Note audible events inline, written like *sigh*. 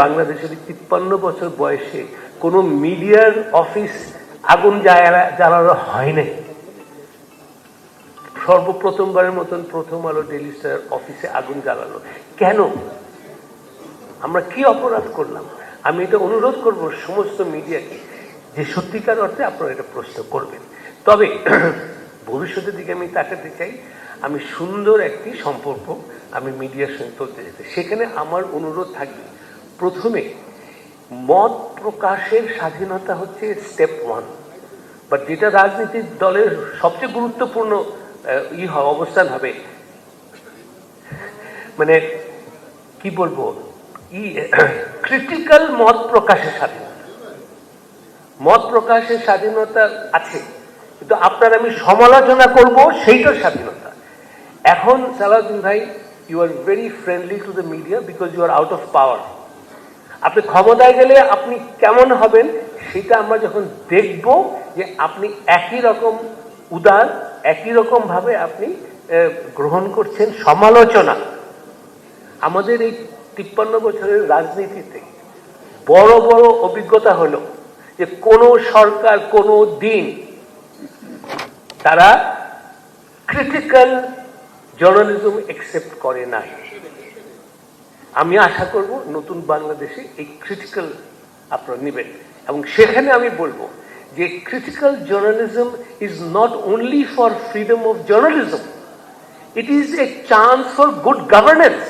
বাংলাদেশের তিপ্পান্ন বছর বয়সে কোনো মিডিয়ার অফিস আগুন জ্বালা- জ্বালানো হয় নাই। সর্বপ্রথমবারের মতন প্রথম আলো ডেলি স্টার অফিসে আগুন জ্বালানো কেন? আমরা কি অপরাধ করলাম? আমি এটা অনুরোধ করব সমস্ত মিডিয়াকে যে সত্যিকার অর্থে আপনারা এটা প্রশ্ন করবেন। তবে *clears throat* ভবিষ্যতের দিকে আমি তাকাতে চাই। আমি সুন্দর একটি সম্পর্ক আমি মিডিয়ার সঙ্গে চলতে যেতে সেখানে আমার অনুরোধ থাকবে প্রথমে মত প্রকাশের স্বাধীনতা হচ্ছে স্টেপ ওয়ান বাট যেটা রাজনীতির দলের সবচেয়ে গুরুত্বপূর্ণ ই অবস্থান হবে। মানে কি বলব? ই ক্রিটিক্যাল মত প্রকাশের স্বাধীনতা। মত প্রকাশের স্বাধীনতা আছে, কিন্তু আপনার আমি সমালোচনা করব সেইটার স্বাধীনতা। এখন সালাউদ্দিন ভাই you are very friendly to the media because you are out of power আপনি ক্ষমতায় গেলে আপনি কেমন হবেন সেটা আমরা যখন দেখব যে আপনি একই রকম উদার, একই রকম ভাবে আপনি গ্রহণ করছেন সমালোচনা। আমাদের এই তিপ্পান্ন বছরের রাজনীতিতে বড় বড় অভিজ্ঞতা হলো যে কোনো সরকার, কোনো দিন তারা ক্রিটিক্যাল জার্নালিজম একসেপ্ট করে নাই। আমি আশা করব নতুন বাংলাদেশে এই ক্রিটিক্যাল আপনারা নেবেন। এবং সেখানে আমি বলব যে critical journalism is not only for freedom of journalism it is a chance for good governance